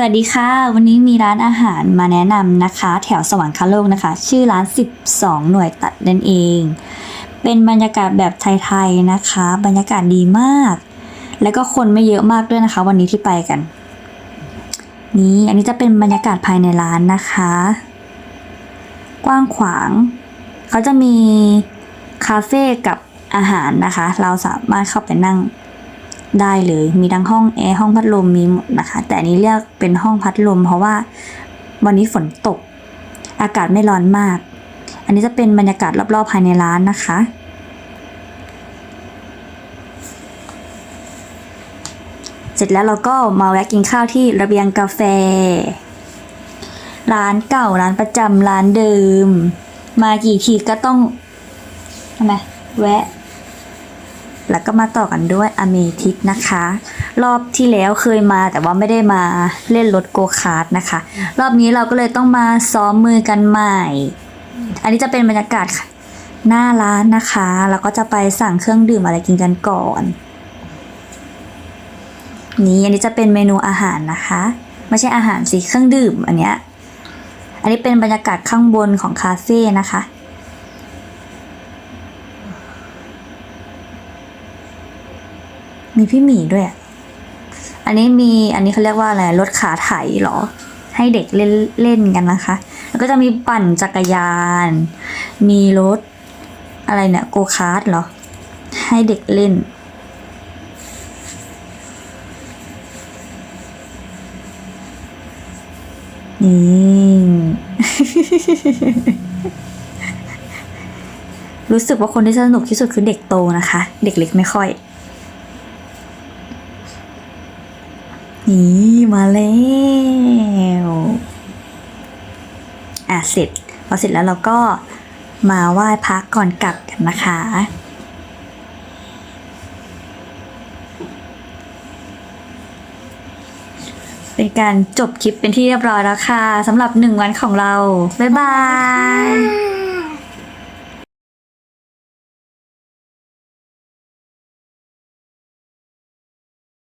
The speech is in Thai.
สวัสดีค่ะ วันนี้มีร้านอาหารมาแนะนำนะคะ แถวสวรรคโลกนะคะ ชื่อร้าน 12 หน่วยตัดนั่นเอง เป็นบรรยากาศแบบไทยๆนะคะ บรรยากาศดีมาก แล้วก็คนไม่เยอะมากด้วยนะคะ วันนี้ที่ไปกัน นี่อันนี้จะเป็นบรรยากาศภายในร้านนะคะ กว้างขวาง เขาจะมีคาเฟ่กับอาหารนะคะ เราสามารถเข้าไปนั่ง ได้เลย มีทั้งห้องแอร์ห้องพัดลมมีหมดนะคะ แต่อันนี้เรียกเป็นห้องพัดลม เพราะว่าวันนี้ฝนตก อากาศไม่ร้อนมาก อันนี้จะเป็นบรรยากาศรอบๆภายในร้านนะคะ เสร็จแล้วเราก็มาแวะกินข้าวที่ระเบียงกาแฟ ร้านเก่าร้านประจำร้านเดิม มากี่ทีก็ต้องทำไมแวะ แล้วก็มาต่อกันด้วยอเมทิสนะคะ รอบที่แล้วเคยมาแต่ว่าไม่ได้มาเล่นรถโกคาร์ทนะคะ รอบนี้เราก็เลยต้องมาซ้อมมือกันใหม่ อันนี้จะเป็นบรรยากาศหน้าร้านนะคะ แล้วก็จะไปสั่งเครื่องดื่มอะไรกินกันก่อน นี่อันนี้จะเป็นเมนูอาหารนะคะ ไม่ใช่อาหารสิเครื่องดื่มอันเนี้ยอันนี้เป็นบรรยากาศข้างบนของคาเฟ่นะคะ มีพี่หมีด้วยอะอันนี้มีอันนี้เขาเรียกว่าอะไรรถขาไถเหรอ ให้เด็กเล่นเล่นกันนะคะ แล้วก็จะมีปั่นจักรยาน มีรถ อะไรเนี่ยโกคาร์ทเหรอ ให้เด็กเล่นนี่รู้สึกว่าคนที่สนุกที่สุดคือเด็กโตนะคะ เด็กเล็กไม่ค่อย นี่มาแล้วอะเสร็จพอเสร็จแล้วเราก็มาไหว้พระก่อนกลับกันนะคะ เป็นการจบคลิปเป็นที่เรียบร้อยแล้วค่ะสำหรับหนึ่งวันของเรา บ๊ายบาย